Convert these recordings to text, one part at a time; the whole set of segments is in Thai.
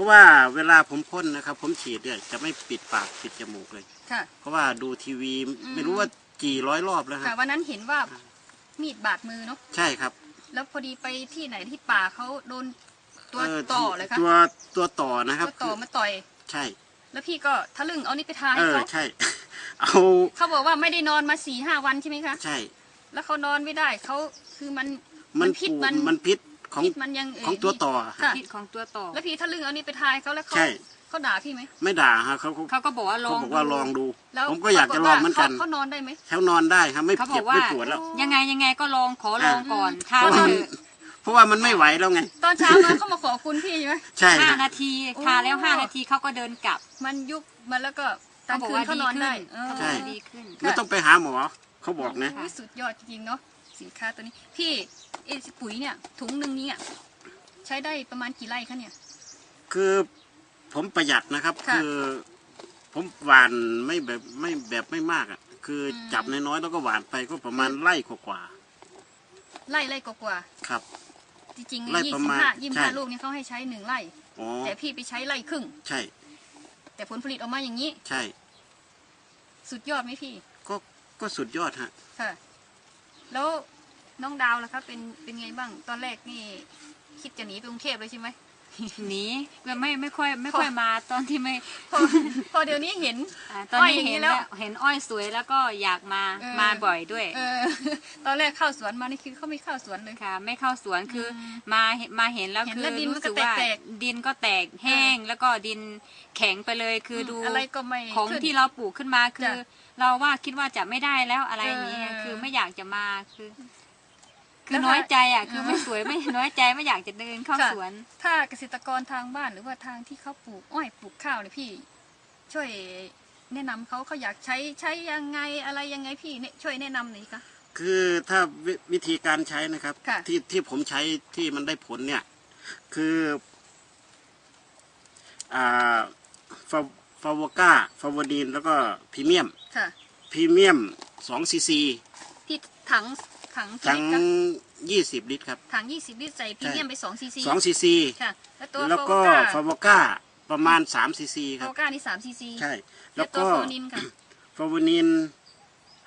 ราะว่าเวลาผมพ่นนะครับ ผมฉีดเนี่ยจะไม่ปิดปากปิดจมูกเลย ค่ะ เพราะว่าดูทีวีไม่รู้ว่ากี่ร้อยรอบแล้วค่ะฮะวันนั้นเห็นว่ามีดบาดมือเนาะใช่ครับแล้วพอดีไปที่ไหนที่ป่าเขาโดนตัวเต่อเลยค่ะตัวตัวต่อนะครับตัวต่อมาต่อย ใช่ แล้วพี่ก็ทะลึ่งเอานี่ไปทาเอให้อเขาใช่ เอาเขาบอกว่าไม่ได้นอนมาสี่ห้าวันใช่ไหมคะใช่ แล้วเขานอนไม่ได้เขาคือมันมันพิษปูมันมันพิษ ของพิษมันยังเของตัวต่อค่ะ พิษของตัวต่อ แล้วพี่ทะลึ่งเอานี่ไปทาให้เขาแล้วเขาใช่ เขาด่าพี่ไหมไม่ด่าฮะเขาเขาเขาก็บอกว่าลเขาองบอกว่าลองดู แล้วผมก็อยากจะลองเหมือนกันเขาเขานอนได้ไหมแถวนอนได้ครับไม่เขาบอเจ็บกว่า ไม่ปวดแล้ว ยังไงยังไงก็ลองขอลองก่อนถ้าเพราะว่าเถอะเพราะว่ามันไม่ไหวแล้วไง ตอนเช้ามาเขามาขอบคุณพี่ใช่ไหม ใช่ห้าฮะ นาทีทาแล้วห้านาทีเขาก็เดินกลับมันยุบมันแล้วก็กลาเขางบอกคืนว่าเขาดีนอนขึ้นได้เขาบอกใช่ว่าดีขึ้น ไม่ต้องไปหาหมอเขาบอกนะโอ้ยสุดยอดจริงๆเนาะ สินค้าตัวนี้ พี่ไอ้ปุ๋ยเนี่ยถุงหนึ่งเนี่ยใช้ได้ประมาณกี่ไร่คะเนี่ย คือผมประหยัดนะครับ ค่ะคือผมหวานไม่แบบไม่แบบไม่มากอะ คืออม จับน้อยๆแล้วก็หวานไปก็ประมาณไร่กว่าไร่ไร่กว่าๆครับ ๆจริงไร่ๆยี่ประสิบมาณห้ายี่สิบห้าใช่ ลูกเนี่ยเขาให้ใช้หนึ่งไร่ อ๋อแต่พี่ไปใช้ไร่ครึ่ง ใช่แต่ผลผลิตออกมาอย่างนี้ ใช่ สุดยอดไหมพี่ก็ก็สุดยอดฮะ ค่ะ แล้ว น้องดาวล่ะครับเป็นเป็นไงบ้างตอนแรกนี่คิดจะหนีไปกรุงเทพเลยใช่ไหมหนีก็ไม่ไม่ค่อยไม่ค่อยมาตอนที่ไม่พอพอเดี๋ยวนี้เห็นอ่าตอนอ้อยนี้อย่างนี้เห็นแล้วแล้วเห็นอ้อยสวยแล้วก็อยากมาเออ มาบ่อยด้วยเออ ตอนแรกเข้าสวนมานี่คือเขาไม่เข้าสวนเลย ค่ะ ไม่เข้าสวนคืออมมาเห็นมาเห็นแล้วเห็นคือแล้วดินมันรู้ก็สึกว่าแตกดินก็แตกแห้งแล้วก็ดินแข็งไปเลยคือดูอะไรก็ไม่ของขึ้นที่เราปลูกขึ้นมาคือ จ้ะเราว่าคิดว่าจะไม่ได้แล้วอะไรอย่างนี้เออ คือไม่อยากจะมาคือ คืแล้อวน้อยใจอะเออคือไม่สวยไม่น้อยใจไม่อยากจะเดินเข้าค่ะสวน ถ้าเกษตรกรทางบ้านหรือว่าทางที่เขาปลูกอ้อยปลูกข้าวเนี่ยพี่ ช่วยแนะนำเขาเขาอยากใช้ใช้ยังไงอะไรยังไงพี่เนี่ยช่วยแนะนำหน่อยค่ะคือถ้าวิวิธีการใช้นะครับค่ะที่ที่ผมใช้ที่มันได้ผลเนี่ย คืออ่าฟาฟาวก้าฟาวดีนแล้วก็พรีเมียมค่ะพรีเมียมสองซีซีพี่ถัง ถังกี่ทั้งลิตรคะยี่สิบลิตรครับถังยี่สิบลิตรใส่พรีเมียมไปสองซีซีสองซีซีค่ะแล้วตัวแล้วก็โฟฟาวก้าประมาณสามซีซีคโฟรับก้านี่สามซีซีใช่ แล้แล้ววตัวก็โฟนินค่ะฟาวนิน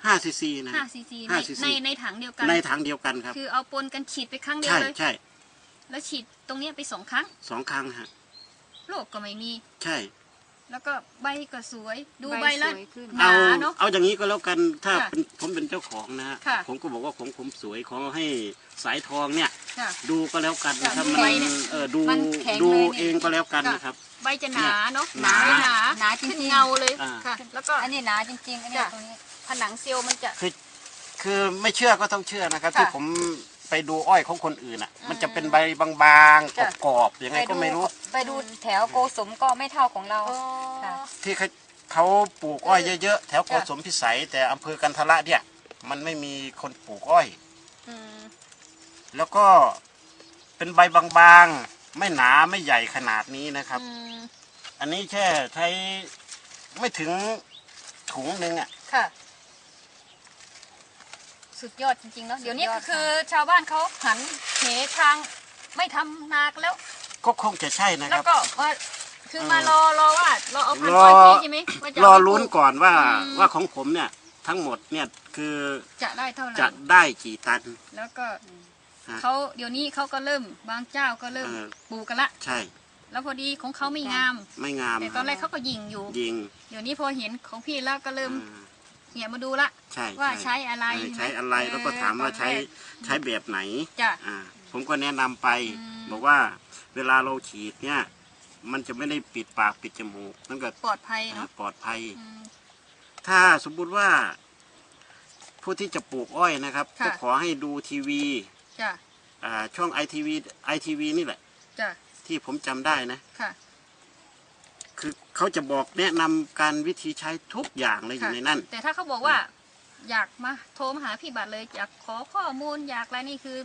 ห้าซีซีนะห้าซีซีในห้า cc ในในถังเดียวกัน ในถังเดียวกันครับ คือเอาปนกันฉีดไปครั้งเดียวใช่เลย ใช่ แล้วฉีดตรงเนี้ยไปสองครั้งสองครั้งฮะโรคก็ไม่มี ใช่ แล้วก็ใบก็สวย ดูใบใบแล้วสวยขึ้น หนาเอาเนอะเอาอย่างนี้ก็แล้วกันถ้าค่ะเป็นผมเป็นเจ้าของนะฮะค่ะ ผมก็บอกว่าของผมสวยขอให้สายทองเนี่ย ค่ะ ดูก็แล้วกันนะครับค่ะมันใบเนี่ยเออดูมันแข็งดูเลยเนี่ยเองก็แล้วกันนะครับ ใบจะหนาเนาะหนาใบหนาหนาจริงๆ ขึ้นเงาเลยอ่า ค่ะ แล้วก็ อันนี้หนาจริงๆ อันนี้จ้ะ ตรงนี้ ผนังเซลล์มันจะ คือคือไม่เชื่อก็ต้องเชื่อนะครับ ค่ะที่ผม ไปดูอ้อยของคนอื่นอะ มันจะเป็นใบบางจ้ะๆกรอบๆยังไงก็ไม่รู้ ไปดูแถวโกสมก็ไม่เท่าของเราค่ะ ที่เขาเขาปลูกอ้อยเยอะๆแถวโกจ้ะสมพิสัย แต่อำเภอกันทละเนี่ย มันไม่มีคนปลูกอ้อย อืมแล้วก็เป็นใบบางๆ ไม่หนาไม่ใหญ่ขนาดนี้นะครับ อืมอันนี้แค่ใช้ไม่ถึงถุงหนึ่งอะ ค่ะ สุดยอดจริงๆเนาะเดี๋ยวนี้สุดยอดคือชาวบ้านเขาหันเหทางไม่ทำนากันแล้ว ก็คงจะใช่นะคแล้วรับ ก็ว่าคือมารอรอว่ารอเอาพันรธุ์อก้อนพี่ใช่ไหมว่าจะรอเาไปป ลุ้นลูก่อนว่าอืม ว่าของผมเนี่ยทั้งหมดเนี่ยคือจะได้เท่าไหร่จะได้กี่ตัน แล้วก็ฮะเขาเดี๋ยวนี้เขาก็เริ่มบางเจ้าก็เริ่มเออ ปลูกกันละ ใช่แล้วพอดีของเขาไม่งาม ไม่งามแต่ตอนแรกเขาก็ยิงอยู่ ยิงเดี๋ยวนี้พอเห็นของพี่แล้วก็เริ่มอ่า เหี่ยมาดูละใช่ว่าใช้อะไรเออใช้อะไรแล้วก็ถามว่าใช้ใช้แบบไหนจ้ะอ่าผมก็แนะนำไปอืมบอกว่าเวลาเราฉีดเนี่ย มันจะไม่ได้ปิดปากปิดจมูกนั่นก็ปลอดภัยอ่าเนาะปลอดภัยอืมถ้าสมมุติว่า ผู้ที่จะปลูกอ้อยนะครับค่ะก็ขอให้ดูทีวีจ้ะอ่าช่องไอทีวีไอทีวีนี่แหละจ้ะที่ผมจำได้นะ ค่ะคือเขาจะบอกแนะนำการวิธีใช้ทุกอย่างเลยอยู่ในนั้น แต่ถ้าเขาบอกว่า อยากมาโทรมาหาพี่บัตรเลยอยากขอข้อมูลอยากอะไรนี่คือ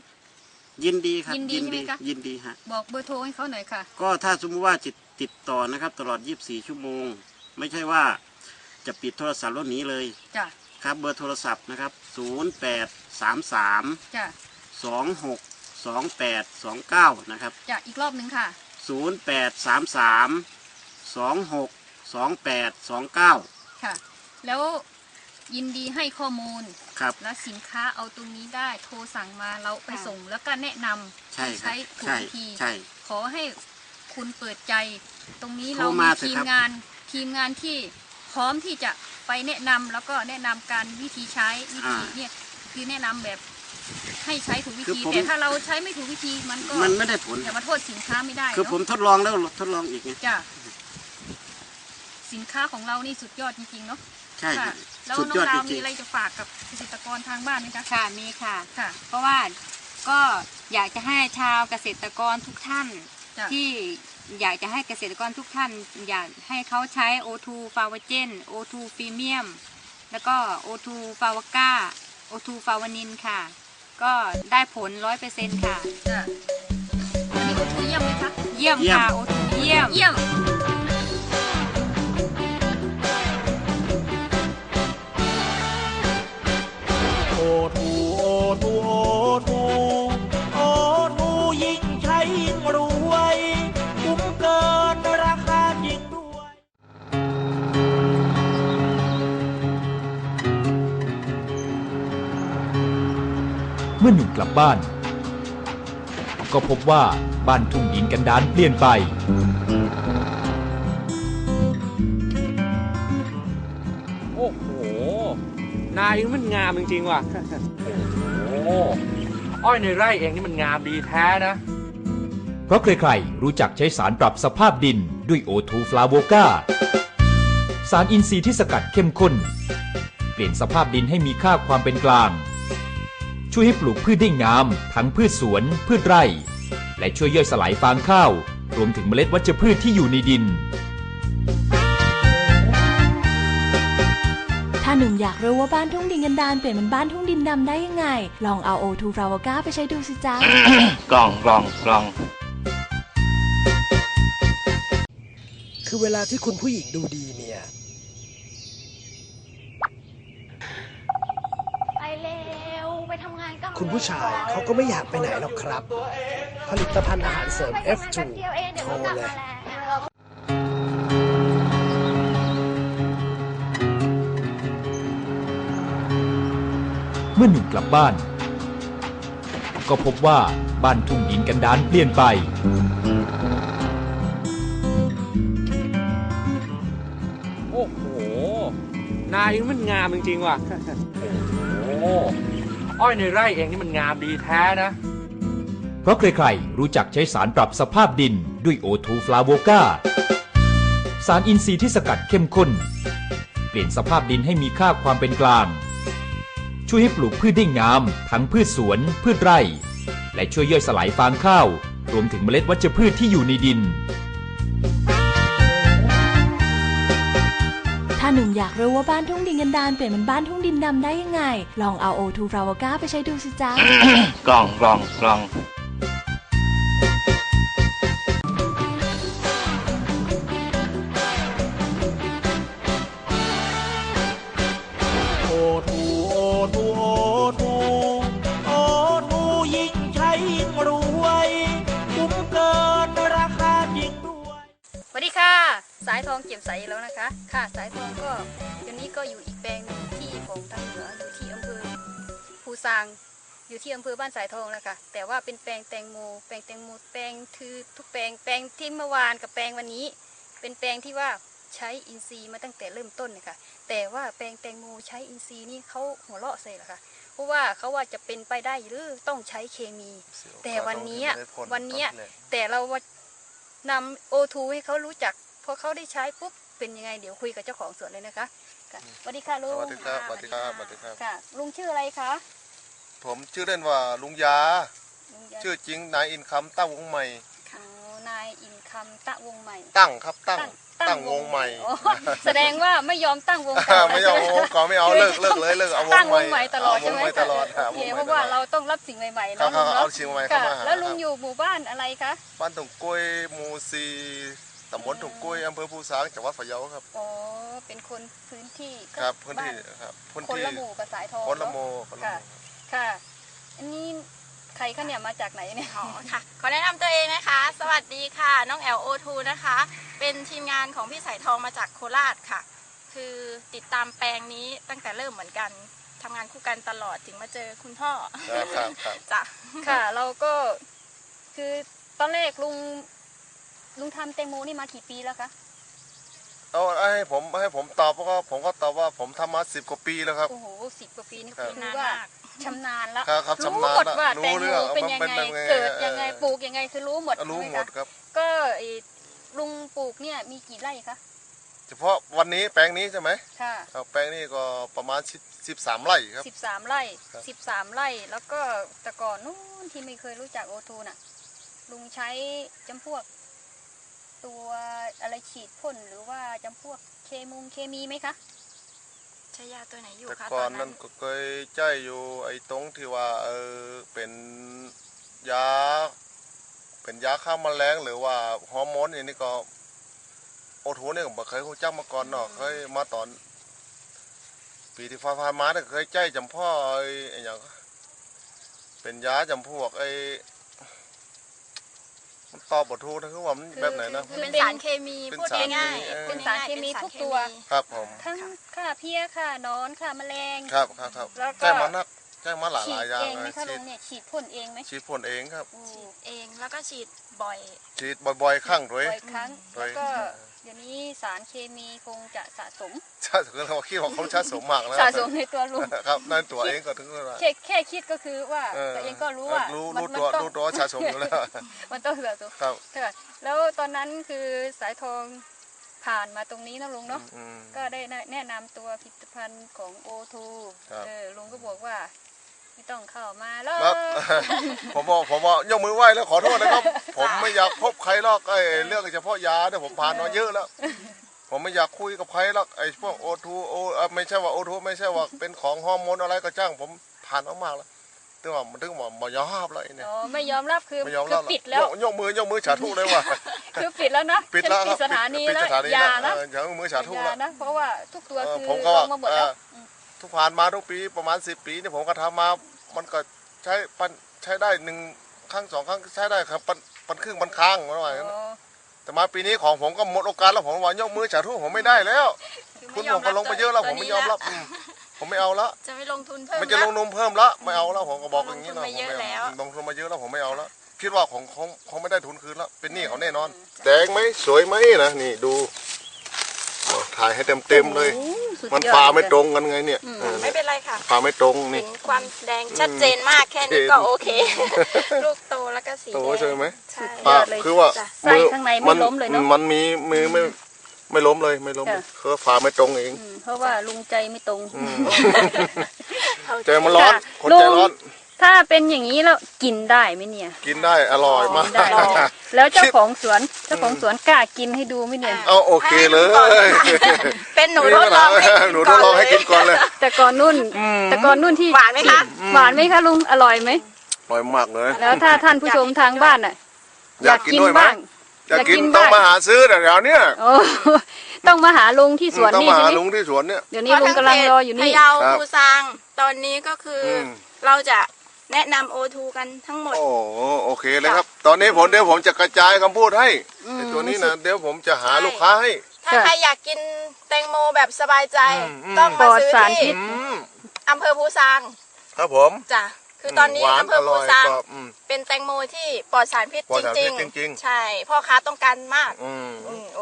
ยินดีครับยินดีใช่ไหมคะ ยินดีฮะ บอกเบอร์โทรให้เขาหน่อยค่ะ ก็ถ้าสมมติว่าจิตติดต่อนะครับ ตลอด 24 ชั่วโมง ไม่ใช่ว่าจะปิดโทรศัพท์แล้วหนีเลยจ้ะ ครับ เบอร์โทรศัพท์นะครับ 0833 จ้ะ 26 28 29 นะครับ จ้ะ อีกรอบหนึ่งค่ะ0ศูนย์แปด สามสามสองหกสองแปดสองเก้าค่ะ แล้วยินดีให้ข้อมูล ครับ แล้วสินค้าเอาตรงนี้ได้โทรสั่งมาเราไปค่ะส่งแล้วก็แนะนำใช่ครับใช้ถูกใช่วิธีใช่ ขอให้คุณเปิดใจ ตรงนี้โทรเรามามีเถอะทีมครับ งานทีมงานที่พร้อมที่จะไปแนะนำแล้วก็แนะนำการวิธีใช้วิธีเนี่ยคือแนะนำแบบให้ใช้ถูกวิคือธีผมแต่ถ้าเราใช้ไม่ถูกวิธีมันก็มันไม่ได้ผล อย่ามาโทษสินค้าไม่ได้คือเนาะผมทดลองแล้วทดลองอีกไง จ้ะ สินค้าของเรานี่สุดยอดจริงๆเนาะใช่ค่ะแล้วสุดน้อยองดดาจวมีริงอะไรจะฝากกับเกษตรกรทางบ้านไหมคะค่ะมีค่ะ ค่ะ เพราะว่าก็อยากจะให้ชาวเกษตรกรทุกท่าน จ้ะ ที่อยากจะให้เกษตรกรทุกท่าน อยากให้เขาใช้ O2 f a v a g e n O2 Premium แล้วก็ O2 f a v a g a O2 f a v a n i n ค่ะ ก็ได้ผล 100%ค่ะ จ้ะอันนี้ก็คือเยี่ยมไหมคะ เยี่ยมค่ะ O2 เยี่ยม เยี่ยม ทูโอทูโอทูโอทูยิ่งใช้ยิ่งรวยคุ้มเกินราคาจริงด้วย เมื่อหนุ่มกลับบ้าน ก็พบว่าบ้านทุ่งดินกันดานเปลี่ยนไป โอ้โห นายมันงามจริงๆว่ะ โอ้โหอ้อยในไร่เองนี่มันงามดีแท้นะ เพราะใครๆ รู้จักใช้สารปรับสภาพดินด้วยโอทูฟลาโวกาสารอินทรีย์ที่สกัดเข้มข้น เปลี่ยนสภาพดินให้มีค่าความเป็นกลาง ช่วยให้ปลูกพืชได้งาม ทั้งพืชสวน พืชไร่ และช่วยย่อยสลายฟางข้าว รวมถึงเมล็ดวัชพืชที่อยู่ในดิน ถ้าหนุ่มอยากรู้ว่าบ้านทุ่งดินกันดานเปลี่ยนเป็นบ้านทุ่งดินดำได้ยังไง ลองเอา O2 f l a v o g a ไปใช้ดูสิจ๊ะกล่องกล่องกล่อง คือเวลาที่คุณผู้หญิงดูดีเนี่ย ไปเร็วไปทำงานกันคุณผู้ชายเขาก็ไม่อยากไปไหนหรอกครับ ผลิตภัณฑ์อาหารเสริมไปทำงาน F2 แป๊บเดียวเองเดี๋ยวโทรก็กลับเลย มาแล้วเมื่อหนุ่มกลับบ้าน ก็พบว่าบ้านทุ่งดินกันดานเปลี่ยนไป โอ้โห นายมันงามจริงๆว่ะ โอ้โหอ้อยในไร่เองนี่มันงามดีแท้นะ เพราะใครๆ รู้จักใช้สารปรับสภาพดินด้วยโอทูฟลาโวกาสารอินทรีย์ที่สกัดเข้มข้น เปลี่ยนสภาพดินให้มีค่าความเป็นกลาง ช่วยให้ปลูกพืชได้งาม ทั้งพืชสวน พืชไร่ และช่วยย่อยสลายฟางข้าว รวมถึงเมล็ดวัชพืชที่อยู่ในดิน ถ้าหนุ่มอยากรู้ว่าบ้านทุ่งดินกันดานเปลี่ยนเป็นบ้านทุ่งดินดำได้ยังไง ลองเอา O2 f l a v o g a ไปใช้ดูสิจ๊ะกล่องกล่องกล่อง ค่ะ สายทองเก็บใสแล้วนะคะ ค่ะสายทองก็เดี๋ยวนี้ก็อยู่อีกแปลงหนึ่งที่ของทางเหนืออยู่ที่อำเภอภูซางอยู่ที่อำเภอบ้านสายทองนะคะแต่ว่าเป็นแปลงแตงโมแปลงแตงโมแปลงคือทุกแปลงแปลงที่เมื่อวานกับแปลงวันนี้ เป็นแปลงที่ว่าใช้อินทรีย์มาตั้งแต่เริ่มต้นนะคะแต่ว่าแปลงแตงโมใช้อินทรีย์นี่เขาหัวเราะใส่เหรอคะเพราะว่าเขาว่าจะเป็นไปได้หรือต้องใช้เคมี แต่วันเนี้ยวันเนี้ยแต่เราว่า นำโอทูให้เขารู้จักพอเขาได้ใช้ปุ๊บเป็นยังไงเดี๋ยวคุยกับเจ้าของสวนเลยนะคะค่ะสวัสดีค่ะลุงสวัสดีครับสวัสดีครับสวัสดีครับค่ะลุงชื่ออะไรคะผมชื่อเล่นว่าลุงยา ลุงยาชื่อจริงนายอินคำตั้งวงใหม่อ๋อนายอิน คำตะวงใหม่ ตั้งครับตั้งตั้งวงใหม่อ๋อแสดงว่าไม่ยอมตั้งวงก่อนไม่เอาวงก่อนไม่เอาเลิกเลิกเลยเลิกเอาวงตั้งใหวม่งใหม่ตลอดเาวใช่งไหมใหม่ตลอดโอเคเพราะว่าเราต้องรับสิ่งใหม่ๆครัเนาะบลุงเอาเนาะสิ่งใหม่เข้าค่ะมาแล้วลุงอยู่หมู่บ้านอะไรคะบ้านถุงกล้วยหมู่ซีตำบลถุงกล้วยอำเภอภูสางจังหวัดพะเยาครับอ๋อเป็นคนพื้นที่ครับพื้นที่บ้าครับพื้นคนที่ละหมู่กับสายทองคนละโมเนาะคนละค่ะโมค่ะอันนี้ ใครคะเนี่ยมาจากไหนเนี่ยอ๋อค่ะขอแนะนำตัวเองนะคะ สวัสดีค่ะ น้องแอลโอทูนะคะ เป็นทีมงานของพี่สายทองมาจากโคราชค่ะ คือติดตามแปลงนี้ตั้งแต่เริ่มเหมือนกันทำงานคู่กันตลอดถึงมาเจอคุณพ่อครับครับครับ จ้ะ ค่ะ เราก็คือตอนแรกลุงลุงทำแตงโมนี่มากี่ปีแล้วคะเอาให้ผมให้ผมตอบก็ผมก็ตอบว่าผมทำมาสิบกว่าปีแล้วครับ โอ้โหสิบกว่าปีนี่ครับคือว่า ชำนาญแล้วครับครับรู้ชำนาญหมดละว่ารู้แตงเรื่โมองเป็นมันยังเป็นไงยังไงเกิดยังไงเออ ปลูกยังไงคือรู้หมดรู้ใช่หมคะดครับ ก็ไอ้ลุงปลูกเนี่ยมีกี่ไร่คะเฉพาะวันนี้แปลงนี้ใช่ไหมค่ะครับแปลงนี้ก็ประมาณสิบสิบสามไร่ครับ สิบสามไร่ครับ สิบสามไร่แล้วก็แต่ก่อนนู้นที่ไม่เคยรู้จักโอทูน่ะ ลุงใช้จำพวก ตัวอะไรฉีดพ่นหรือว่าจำพวกเคมุงเคมีไหมคะใช้ยาตัวไหนอยู่แต่คะก่ตออนนนั้นั้นนก็เคยใจอยู่ไอ้ตรงที่ว่าเออเป็นยา เป็นยาฆ่าแมลงหรือว่าฮอร์โมนอย่างนี้ก็ โอทูเนี่ยผมเคยรู้จักมาก่อนเนาะเคยมาตอน ปีที่ฟ้าๆมาเนี่ยเคยใจจำพ่อไอ้ไอ้อย่างเป็นยาจำพวกไอ้ มันตอบบทูนะคือว่ามันแบบไหนนะคือเป็นสารเคมีเป็นพูดสารง่ายเคมีเออๆเป็นสารเคมีป็นทุกตัว ครับผมทั้งค่าเพี้ยค่าหนอนค่าแมลง ครับครับครับแล้วก็ใช่มานักใช่มาหลายฉีหลาดยอย่างเองไหมนะคะฉีลุดงเนี่ยฉีดพ่นเองไหมฉีดพ่นเองครับฉีดเองแล้วก็ฉีดบ่อย ฉีดบ่อยๆข้างด้วยบ่อยครั้งบ่อแล้ยวก็ เดี๋ยวนี้สารเคมีคงจะสะสมใช่ถึงเราคิดว่าเขาชาสมมากนะสะสมในตัวลุงครับนั่นตัวเองก็ถึงเวลาแค่แค่คิดก็คือว่าตัวเองก็รู้ว่ารู้มัรู้มัตัวต้องรู้ตัวชาสมอยู่แล้วมันต้องสะสมครับค่ะแล้วตอนนั้นคือสายทองผ่านมาตรงนี้นะลุงเนาะอืมก็ได้แนะนำตัวผลิตภัณฑ์ของโอทูครับเออลุงก็บอกว่า ไม่ต้องเข้ามาแล้วแล้วผมบอกผมว่ายกมือไหว้แล้วขอโทษนะครับ ผมไม่อยากพบใครหรอกไอ้เรื่องเฉพาะยาเนี่ยผมผ่านมาเยอะแล้ว ผมไม่อยากคุยกับใครหรอกไอ้พวกโอทูโอไม่ใช่ว่าโอทูไม่ใช่ว่าเป็นของฮอร์โมนอะไรก็จ้าง ผมผ่านมากๆแล้วถึงว่ามันถึงว่าบ่ยอมแล้วไอ้เนี่ยอ๋อไม่ยอมรับคือไม่ยอมคืแล้อวปิดแล้วยกยกมือยกมือฉาทุเลยว่ะ คือปิดแล้วนะปิดแล้วปิดสถานีปิดแล้วสถานีอย่าแล้วนะเอออย่ามือฉาทุอย่าแล้ว นะเพราะว่าทุกตัวเออคือผมก็ลว่า งมาหมดแล้วเออ ทุกผ่านมาทุกปีประมาณสิบปีเนี่ยผมก็ทำมา มันก็ใช้ปันใช้ได้หนึ่งครั้งสองครั้งใช้ได้ครับปันปันครึ่งปันค้างประมาณนั้นอ๋อแต่มาปีนี้ของผมก็หมดโอกาสแล้วผมว่ายกมือฉาทุผมไม่ได้แล้ว คุณผมก็ลงไปเยอะแล้วผมไม่ยอมรับอืมผมไม่เอาละจะไม่ลงทุนเพิ่มมันจะแล้ลวงนมเพิ่มละไม่เอาแล้วผมก็บอกอย่างนี้ลงทุนนะมาเยอะแล้วลงทุนมาเยอะแล้วผมไม่เอาละคิดว่าของของเขาไม่ได้ทุนคืนละเป็นหนี้เขาแน่นอน แดงไหมสวยไหมนะนี่ดูโอ้ ถ่ายให้เต็มเต็มๆเลยโอ้สุดมันยอดฟ้าไม่ตรงกันไงเนี่ยอืมเออไม่เป็นไรค่ะฟ้าไม่ตรงเห็นี่นความแดงชัดเจนมากแค่นี้ก็โอเค ลูกโตแล้วก็สีโตแดงใช่ไหม ใช่ฟ้าคือว่าจ้ะไส้ข้างในไม่ล้มเลยเนอะมันมีมือไม่ไม่ล้มเลยไม่ล้มเลยค่ะคือฟ้าไม่ตรงเอง อืมเพราะว่าลุงใจไม่ตรง อืมใจมันร้อนค่ะคนใจร้อน ถ้าเป็นอย่างนี้แล้วกินได้ไหมเนี่ย กินได้อร่อยมากกินได้ แล้วเจ้าของสวนเจ้าของสวนกล้ากินให้ดูไหมเนี่ย เอาโอเคเลยเป็นหนูทดลองให้กินหนูทดลองให้กินก่อนเลย แต่ก่อนนุ่นแต่ก่อนนุ่นที่หวานไหมคะ หวานไหมคะลุงอร่อยไหมอร่อยมากเลย แล้วถ้าท่านผู้ชมทางบ้านอะอยากกินด้วยไหมบ้าง อยากกินอยากกินต้องบ้าง มาหาซื้อแต่เดี๋ยวเนี้ยโอ้ ต้องมาหาลุงที่สวนต้องนี่มาใช่หาไหมลุงที่สวนเนี่ย เดี๋ยวนี้ลุงกำลังรออยู่พนี่ะเยาครับภูซางตอนนี้ก็คืออม เราจะ แนะนำโอทูกันทั้งหมด โอ้โอเคเลยครับ ตอนนี้ผมเดี๋ยวผมจะกระจายคำพูดให้อืม ไอ้ตัวนี้นะเดี๋ยวผมจะหาใช่ลูกค้าให้ ถ้าใครอยากกินแตงโมแบบสบายใจ อืมอืมต้องมาซื้อปลอดสารที่พิษอืมอำเภอภูซางครับผมจ้ะคือตอนนี้หวานอำเภออร่ภูอยซาง กรอบอืม เป็นแตงโมที่ปลอดสารพิษปลอดจสารพิริษงจริงๆ ๆ ใช่ พ่อค้าต้องการมากอืม อืม